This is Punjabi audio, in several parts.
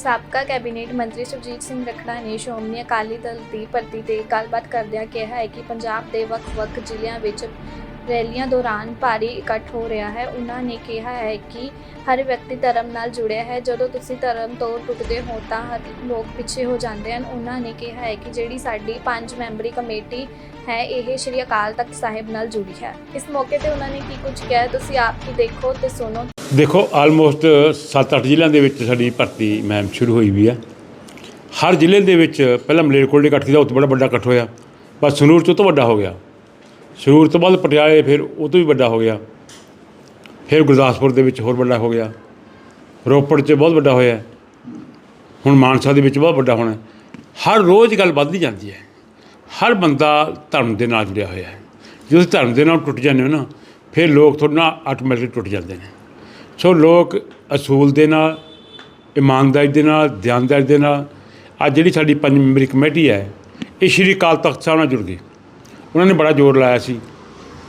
ਸਾਬਕਾ ਕੈਬਨਿਟ ਮੰਤਰੀ ਸੁਰਜੀਤ ਸਿੰਘ ਰੱਖੜਾ ਨੇ ਸ਼੍ਰੋਮਣੀ ਅਕਾਲੀ ਦਲ ਦੀ ਭਰਤੀ ਤੇ ਗੱਲਬਾਤ ਕਰਦਿਆਂ ਕਿਹਾ ਹੈ ਕਿ ਪੰਜਾਬ ਦੇ ਵੱਖ-ਵੱਖ ਜ਼ਿਲ੍ਹਿਆਂ ਵਿੱਚ ਰੈਲੀਆਂ ਦੌਰਾਨ ਭਾਰੀ ਇਕੱਠ ਹੋ ਰਿਹਾ ਹੈ। ਉਹਨਾਂ ਨੇ ਕਿਹਾ ਹੈ ਕਿ ਹਰ ਵਿਅਕਤੀ ਧਰਮ ਨਾਲ ਜੁੜਿਆ ਹੈ। ਜਦੋਂ ਤੁਸੀਂ ਧਰਮ ਤੋਂ ਟੁੱਟਦੇ ਹੋ ਤਾਂ ਹਰ ਲੋਕ ਪਿੱਛੇ ਹੋ ਜਾਂਦੇ ਹਨ। ਉਹਨਾਂ ਨੇ ਕਿਹਾ ਹੈ ਕਿ ਜਿਹੜੀ ਸਾਡੀ ਪੰਜ ਮੈਂਬਰੀ ਕਮੇਟੀ ਹੈ, ਇਹ ਸ਼੍ਰੀ ਅਕਾਲ ਤਖਤ ਸਾਹਿਬ ਨਾਲ ਜੁੜੀ ਹੈ। ਇਸ ਮੌਕੇ ਤੇ ਉਹਨਾਂ ਨੇ ਕੀ ਕੁਝ ਕਿਹਾ? ਤੁਸੀਂ ਆਪ ਹੀ ਦੇਖੋ ਤੇ ਸੁਣੋ। ਦੇਖੋ ਆਲਮੋਸਟ 7-8 ਜ਼ਿਲ੍ਹਿਆਂ ਦੇ ਵਿੱਚ ਸਾਡੀ ਭਰਤੀ ਮੈਮ ਸ਼ੁਰੂ ਹੋਈ ਵੀ ਆ। ਹਰ ਜ਼ਿਲ੍ਹੇ ਦੇ ਵਿੱਚ ਪਹਿਲਾਂ ਮਲੇਰਕੋਟਲੇ ਇਕੱਠ ਕੀਤਾ ਉਹ ਤੋਂ ਬੜਾ ਵੱਡਾ ਇਕੱਠ ਹੋਇਆ। ਬਸ ਸੰਗਰੂਰ 'ਚੋਂ ਤੋਂ ਵੱਡਾ ਹੋ ਗਿਆ। ਸੰਗਰੂਰ ਤੋਂ ਬਾਅਦ ਪਟਿਆਲੇ ਫਿਰ ਉਹ ਤੋਂ ਵੀ ਵੱਡਾ ਹੋ ਗਿਆ। ਫਿਰ ਗੁਰਦਾਸਪੁਰ ਦੇ ਵਿੱਚ ਹੋਰ ਵੱਡਾ ਹੋ ਗਿਆ। ਰੋਪੜ 'ਚ ਬਹੁਤ ਵੱਡਾ ਹੋਇਆ। ਹੁਣ ਮਾਨਸਾ ਦੇ ਵਿੱਚ ਬਹੁਤ ਵੱਡਾ ਹੋਣਾ। ਹਰ ਰੋਜ਼ ਗੱਲ ਵੱਧਦੀ ਜਾਂਦੀ ਹੈ। ਹਰ ਬੰਦਾ ਧਰਮ ਦੇ ਨਾਲ ਜੁੜਿਆ ਹੋਇਆ ਹੈ। ਜਦੋਂ ਤੁਸੀਂ ਧਰਮ ਦੇ ਨਾਲ ਟੁੱਟ ਜਾਂਦੇ ਹੋ ਨਾ, ਫਿਰ ਲੋਕ ਤੁਹਾਡੇ ਨਾਲ ਆਟੋਮੈਟਿਕ ਟੁੱਟ ਜਾਂਦੇ ਨੇ। ਸੋ ਲੋਕ ਅਸੂਲ ਦੇ ਨਾਲ, ਇਮਾਨਦਾਰੀ ਦੇ ਨਾਲ, ਦਿਆਨਦਾਰੀ ਦੇ ਨਾਲ, ਅੱਜ ਜਿਹੜੀ ਸਾਡੀ ਪੰਜ ਮੈਂਬਰੀ ਕਮੇਟੀ ਹੈ, ਇਹ ਸ਼੍ਰੀ ਅਕਾਲ ਤਖਤ ਸਾਹਿਬ ਨਾਲ ਜੁੜ ਗਈ ਉਹਨਾਂ ਨੇ ਬੜਾ ਜ਼ੋਰ ਲਾਇਆ ਸੀ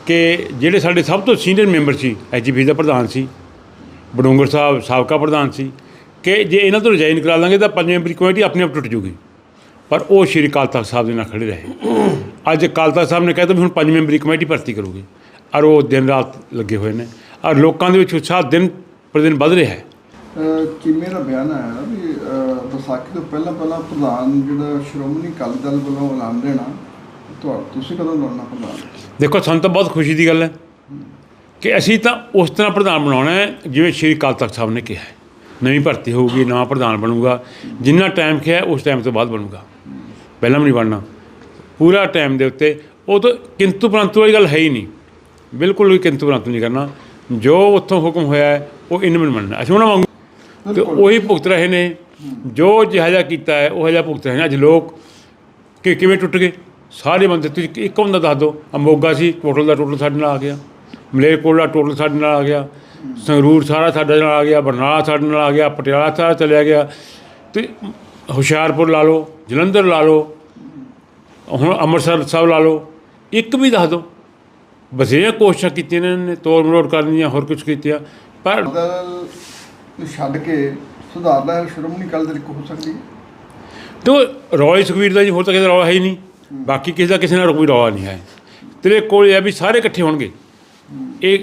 ਕਿ ਜਿਹੜੇ ਸਾਡੇ ਸਭ ਤੋਂ ਸੀਨੀਅਰ ਮੈਂਬਰ ਸੀ ਐਜੀਪੀ ਦਾ ਪ੍ਰਧਾਨ ਸੀ, ਬਡੂੰਗਰ ਸਾਹਿਬ ਸਾਬਕਾ ਪ੍ਰਧਾਨ ਸੀ, ਕਿ ਜੇ ਇਹਨਾਂ ਤੋਂ ਰਿਜ਼ਾਈਨ ਕਰਾ ਲਾਂਗੇ ਤਾਂ ਪੰਜ ਮੈਂਬਰੀ ਕਮੇਟੀ ਆਪਣੇ ਆਪ ਟੁੱਟ ਜੂਗੀ ਪਰ ਉਹ ਸ਼੍ਰੀ ਅਕਾਲ ਤਖਤ ਸਾਹਿਬ ਦੇ ਨਾਲ ਖੜੇ ਰਹੇ। ਅੱਜ ਅਕਾਲ ਤਖਤ ਸਾਹਿਬ ਨੇ ਕਹਿਤਾ ਵੀ ਹੁਣ ਪੰਜ ਮੈਂਬਰੀ ਕਮੇਟੀ ਭਰਤੀ ਕਰੂਗੀ। ਔਰ ਉਹ ਦਿਨ ਰਾਤ ਲੱਗੇ ਹੋਏ ਨੇ। ਔਰ ਲੋਕਾਂ ਦੇ ਵਿੱਚ ਉਤਸ਼ਾਹ ਦਿਨ ਪਰ ਦਿਨ ਵੱਧ ਰਿਹਾ ਹੈ। ਅਹ ਦਾ ਬਿਆਨ ਆਇਆ ਨਾ ਵੀ ਵਿਸਾਖੀ ਤੋਂ ਪਹਿਲਾਂ ਪਹਿਲਾਂ ਪ੍ਰਧਾਨ ਜਿਹੜਾ ਸ਼੍ਰੋਮਣੀ ਅਕਾਲੀ ਦਲ ਵੱਲੋਂ ਐਲਾਨ ਦੇਣਾ ਤੁਸੀਂ ਕਦੋਂ ਲਾਉਣਾ ਪ੍ਰਧਾਨ? ਦੇਖੋ ਸਾਨੂੰ ਤਾਂ ਬਹੁਤ ਖੁਸ਼ੀ ਦੀ ਗੱਲ ਹੈ ਕਿ ਅਸੀਂ ਤਾਂ ਉਸ ਤਰ੍ਹਾਂ ਪ੍ਰਧਾਨ ਬਣਾਉਣਾ ਹੈ ਜਿਵੇਂ ਸ਼੍ਰੀ ਅਕਾਲ ਤਖਤ ਸਾਹਿਬ ਨੇ ਕਿਹਾ ਨਵੀਂ ਭਰਤੀ ਹੋਊਗੀ ਨਵਾਂ ਪ੍ਰਧਾਨ ਬਣੂਗਾ। ਜਿੰਨਾ ਟਾਈਮ ਕਿਹਾ ਉਸ ਟਾਈਮ ਤੋਂ ਬਾਅਦ ਬਣੂਗਾ। ਪਹਿਲਾਂ ਵੀ ਨਹੀਂ ਬਣਨਾ। ਪੂਰਾ ਟਾਈਮ ਦੇ ਉੱਤੇ ਉਹ ਤਾਂ ਕਿੰਤੂ ਪਰੰਤੂ ਵਾਲੀ ਗੱਲ ਹੈ ਹੀ ਨਹੀਂ। ਬਿਲਕੁਲ ਵੀ ਕਿੰਤੂ ਪਰੰਤੂ ਨਹੀਂ ਕਰਨਾ। ਜੋ ਉੱਥੋਂ ਹੁਕਮ ਹੋਇਆ ਹੈ ਉਹ ਇਹਨਾਂ ਨੂੰ ਮੰਨਣਾ। ਅਸੀਂ ਉਹਨਾਂ ਵਾਂਗੂ ਤੇ। ਉਹੀ ਭੁਗਤ ਰਹੇ ਨੇ। ਜੋ ਜਿਹਾ ਜਿਹਾ ਕੀਤਾ ਹੈ ਉਹ ਜਿਹਾ ਭੁਗਤ ਰਹੇ ਨੇ। ਅੱਜ ਲੋਕ ਕਿ ਕਿਵੇਂ ਟੁੱਟ ਗਏ? ਸਾਰੇ ਬੰਦੇ ਤੁਸੀਂ ਇੱਕ ਬੰਦਾ ਦੱਸ ਦਿਓ ਅਮੋਗਾ ਸੀ ਟੋਟਲ ਦਾ ਟੋਟਲ ਸਾਡੇ ਨਾਲ ਆ ਗਿਆ। ਮਲੇਰਕੋਟਲਾ ਟੋਟਲ ਸਾਡੇ ਨਾਲ ਆ ਗਿਆ। ਸੰਗਰੂਰ ਸਾਰਾ ਸਾਡੇ ਨਾਲ ਆ ਗਿਆ ਬਰਨਾਲਾ ਸਾਡੇ ਨਾਲ ਆ ਗਿਆ ਪਟਿਆਲਾ ਸਾਰਾ ਚਲਿਆ ਗਿਆ। ਤੇ ਹੁਸ਼ਿਆਰਪੁਰ ਲਾ ਲਓ ਜਲੰਧਰ ਲਾ ਲਓ ਹੁਣ ਅੰਮ੍ਰਿਤਸਰ ਸਾਹਿਬ ਲਾ ਲਓ। ਇੱਕ ਵੀ ਦੱਸ ਦਿਓ। ਬਥੇਰੀਆਂ ਕੋਸ਼ਿਸ਼ਾਂ ਕੀਤੀਆਂ ਨੇ ਇਹਨਾਂ ਨੇ ਤੋੜ ਮਰੋੜ ਕਰਨ ਦੀਆਂ ਹੋਰ ਕੁਝ ਕੀਤੀਆਂ। ਪਰ ਨੂੰ ਛੱਡ ਕੇ ਸੁਧਾਰ ਲਹਿਰ ਸ਼੍ਰੋਮਣੀ ਅਕਾਲੀ ਦਲ ਇੱਕ ਹੋ ਸਕਦੀ। ਤੋ ਰੌਲੇ ਸੁਖਵੀਰ ਦਾ ਜੀ ਹੋਰ ਤਾਂ ਕਿਸੇ ਦਾ ਰੌਲਾ ਹੈ ਹੀ ਨਹੀਂ। ਬਾਕੀ ਕਿਸੇ ਦਾ ਕਿਸੇ ਨਾਲ ਕੋਈ ਰੌਲਾ ਨਹੀਂ ਹੈ। ਤੇਰੇ ਕੋਲ ਇਹ ਹੈ ਵੀ ਸਾਰੇ ਇਕੱਠੇ ਹੋਣਗੇ। ਇਹ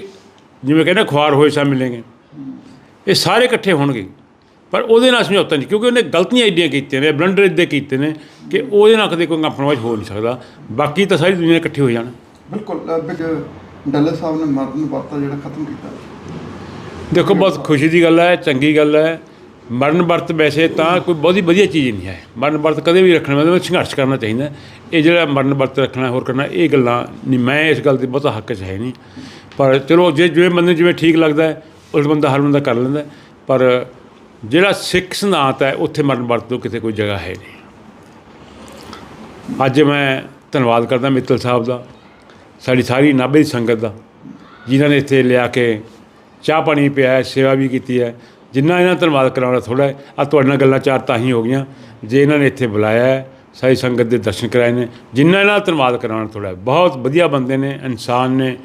ਜਿਵੇਂ ਕਹਿੰਦੇ ਖੁਆਰ ਹੋਏ ਸਾ ਮਿਲेंगे ਇਹ ਸਾਰੇ ਇਕੱਠੇ ਹੋਣਗੇ। ਪਰ ਉਹਦੇ ਨਾਲ ਸਮਝੌਤਾ ਨਹੀਂ ਕਿਉਂਕਿ ਉਹਨੇ ਗਲਤੀਆਂ ਏਡੀਆਂ ਕੀਤੀਆਂ ਨੇ ਬਲੰਡਰ ਇੱਦੇ ਕੀਤੇ ਨੇ ਕਿ ਉਹਦੇ ਨਾਲ ਕਦੇ ਕੋਈ ਕੰਪਰੋਮਾਈਜ਼ ਹੋ ਨਹੀਂ ਸਕਦਾ। ਬਾਕੀ ਤਾਂ ਸਾਰੀ ਦੁਨੀਆ ਇਕੱਠੀ ਹੋ ਜਾਣ। ਬਿਲਕੁਲ ਅਹ ਬਿਗ ਡੱਲੇ ਸਾਹਿਬ ਨੇ ਮਰਨ ਵਰਤਾ ਜਿਹੜਾ ਖਤਮ ਕੀਤਾ। ਦੇਖੋ ਬਹੁਤ ਖੁਸ਼ੀ ਦੀ ਗੱਲ ਹੈ ਚੰਗੀ ਗੱਲ ਹੈ। ਮਰਨ ਵਰਤ ਵੈਸੇ ਤਾਂ ਕੋਈ ਬਹੁਤੀ ਵਧੀਆ ਚੀਜ਼ ਨਹੀਂ ਹੈ। ਮਰਨ ਵਰਤ ਕਦੇ ਵੀ ਰੱਖਣਾ ਮਤਲਬ ਸੰਘਰਸ਼ ਕਰਨਾ ਚਾਹੀਦਾ ਇਹ ਜਿਹੜਾ ਮਰਨ ਵਰਤ ਰੱਖਣਾ, ਹੋਰ ਕਰਨਾ, ਇਹ ਗੱਲਾਂ ਨਹੀਂ, ਮੈਂ ਇਸ ਗੱਲ ਦੇ ਬਹੁਤਾ ਹੱਕ 'ਚ ਹੈ ਨਹੀਂ। ਪਰ ਚਲੋ, ਜੇ ਜਿਵੇਂ ਬੰਦੇ ਨੂੰ ਜਿਵੇਂ ਠੀਕ ਲੱਗਦਾ ਉਸ ਬੰਦਾ ਹਰ ਬੰਦਾ ਕਰ ਲੈਂਦਾ ਪਰ ਜਿਹੜਾ ਸਿੱਖ ਸਿਧਾਂਤ ਹੈ, ਉੱਥੇ ਮਰਨ ਵਰਤ ਤੋਂ ਕਿਤੇ ਕੋਈ ਜਗ੍ਹਾ ਹੈ ਨਹੀਂ। ਅੱਜ ਮੈਂ ਧੰਨਵਾਦ ਕਰਦਾ ਮਿੱਤਲ ਸਾਹਿਬ ਦਾ, ਸਾਡੀ ਸਾਰੀ ਨਾਭੇ ਦੀ ਸੰਗਤ ਦਾ, ਜਿਨ੍ਹਾਂ ਨੇ ਇੱਥੇ ਲਿਆ ਕੇ ਚਾਹ ਪਾਣੀ ਪਿਆ ਸੇਵਾ ਵੀ ਕੀਤੀ ਹੈ। ਜਿੰਨਾ ਇਹਨਾਂ ਧੰਨਵਾਦ ਕਰਾਉਣਾ ਥੋੜਾ ਹੈ ਆ ਤੁਹਾਡੇ ਨਾਲ ਗੱਲਾਂ ਚਾਰ ਤਾਂ ਹੀ ਹੋ ਗਈਆਂ। ਜੇ ਇਹਨਾਂ ਨੇ ਇੱਥੇ ਬੁਲਾਇਆ ਹੈ, ਸਾਰੀ ਸੰਗਤ ਦੇ ਦਰਸ਼ਨ ਕਰਾਏ ਨੇ, ਜਿੰਨਾ ਇਹਨਾਂ ਦਾ ਧੰਨਵਾਦ ਕਰਾਉਣਾ ਥੋੜਾ ਬਹੁਤ ਵਧੀਆ ਬੰਦੇ ਨੇ, ਇਨਸਾਨ ਨੇ